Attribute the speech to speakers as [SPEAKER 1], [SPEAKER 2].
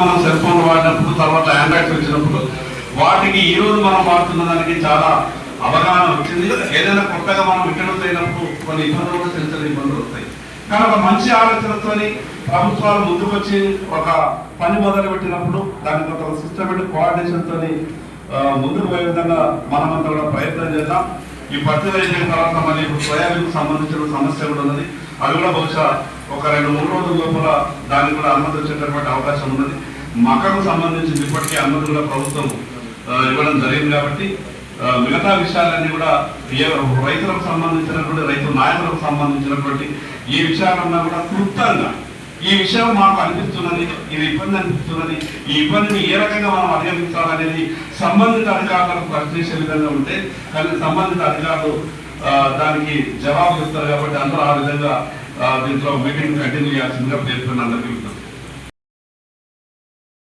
[SPEAKER 1] మనం cell phone వాడినప్పుడు తర్వాత ఆండ్రాయిడ్స్ వచ్చినప్పుడు వాటికి ఈ రోజు మనం వాడుతున్న దానికి చాలా అవగాహన వచ్చింది. ఏదైనా కొత్తగా మనం ఇంట్రడ్యూస్ అయినప్పుడు కొన్ని ఇబ్బందులు కూడా చిన్న చిన్న ఇబ్బందులు వస్తాయి. కానీ ఒక మంచి ఆలోచనతో ప్రభుత్వాలు ముందుకొచ్చి ఒక పని మొదలు పెట్టినప్పుడు దాని కొంత సిస్టమేటిక్ కోఆర్డినేషన్తో ముందుకు పోయే విధంగా మనమంతా కూడా ప్రయత్నం చేద్దాం. ఈ పత్తి అయిన తర్వాత మళ్ళీ ఇప్పుడు సోయాబీన్ సంబంధించిన సమస్య కూడా ఉన్నది. అది కూడా బహుశా ఒక రెండు మూడు రోజుల లోపల దానికి కూడా అనుమతి వచ్చేటటువంటి అవకాశం ఉన్నది. మకకు సంబంధించి ఇప్పటికే అనుమతి కూడా ప్రభుత్వం ఇవ్వడం జరిగింది కాబట్టి మిగతా విషయాలన్నీ కూడా రైతులకు సంబంధించినటువంటి రైతు నాయకులకు సంబంధించినటువంటి ఈ విషయాలన్నా కూడా క్లుప్తంగా ఈ విషయం మాకు అనిపిస్తున్నది ఇది ఇబ్బంది అనిపిస్తున్నది. ఈ ఇబ్బందిని ఏ రకంగా మనం అధిగమించాలనేది సంబంధిత అధికారులకు ప్రశ్నించే విధంగా ఉంటే కానీ సంబంధిత అధికారులు ఆ, దానికి జవాబు ఇస్తారు కాబట్టి అందరూ ఆ విధంగా దీంట్లో మీటింగ్ కంటిన్యూ చేయాల్సిందిగా పేర్కొన్న అందరికీ